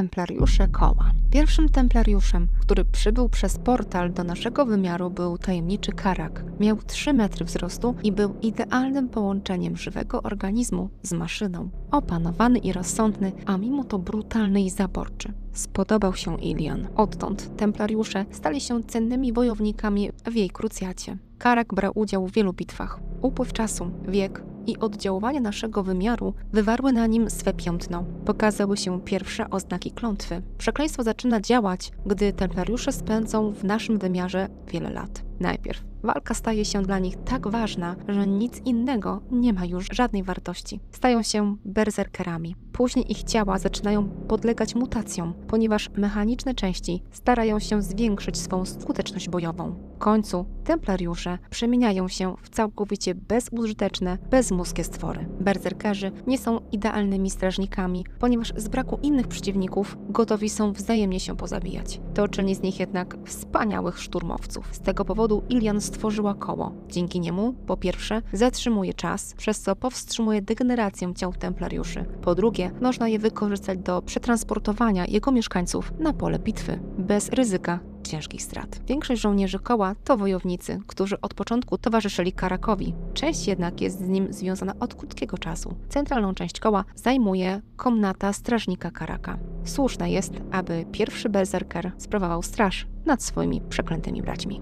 Templariusze koła. Pierwszym templariuszem, który przybył przez portal do naszego wymiaru był tajemniczy Karak. Miał 3 metry wzrostu i był idealnym połączeniem żywego organizmu z maszyną. Opanowany i rozsądny, a mimo to brutalny i zaborczy. Spodobał się Ilian. Odtąd templariusze stali się cennymi wojownikami w jej krucjacie. Karak brał udział w wielu bitwach. Upływ czasu, wiek i oddziaływanie naszego wymiaru wywarły na nim swe piętno. Pokazały się pierwsze oznaki klątwy. Przekleństwo zaczyna działać, gdy templariusze spędzą w naszym wymiarze wiele lat. Najpierw walka staje się dla nich tak ważna, że nic innego nie ma już żadnej wartości. Stają się berserkerami. Później ich ciała zaczynają podlegać mutacjom, ponieważ mechaniczne części starają się zwiększyć swą skuteczność bojową. W końcu templariusze przemieniają się w całkowicie bezużyteczne, bezmózgie stwory. Berserkerzy nie są idealnymi strażnikami, ponieważ z braku innych przeciwników gotowi są wzajemnie się pozabijać. To czyni z nich jednak wspaniałych szturmowców. Z tego powodu Ilian stworzyła koło. Dzięki niemu, po pierwsze, zatrzymuje czas, przez co powstrzymuje degenerację ciał templariuszy. Po drugie, można je wykorzystać do przetransportowania jego mieszkańców na pole bitwy, bez ryzyka ciężkich strat. Większość żołnierzy koła to wojownicy, którzy od początku towarzyszyli Karakowi. Część jednak jest z nim związana od krótkiego czasu. Centralną część koła zajmuje komnata strażnika Karaka. Słuszne jest, aby pierwszy berserker sprawował straż nad swoimi przeklętymi braćmi.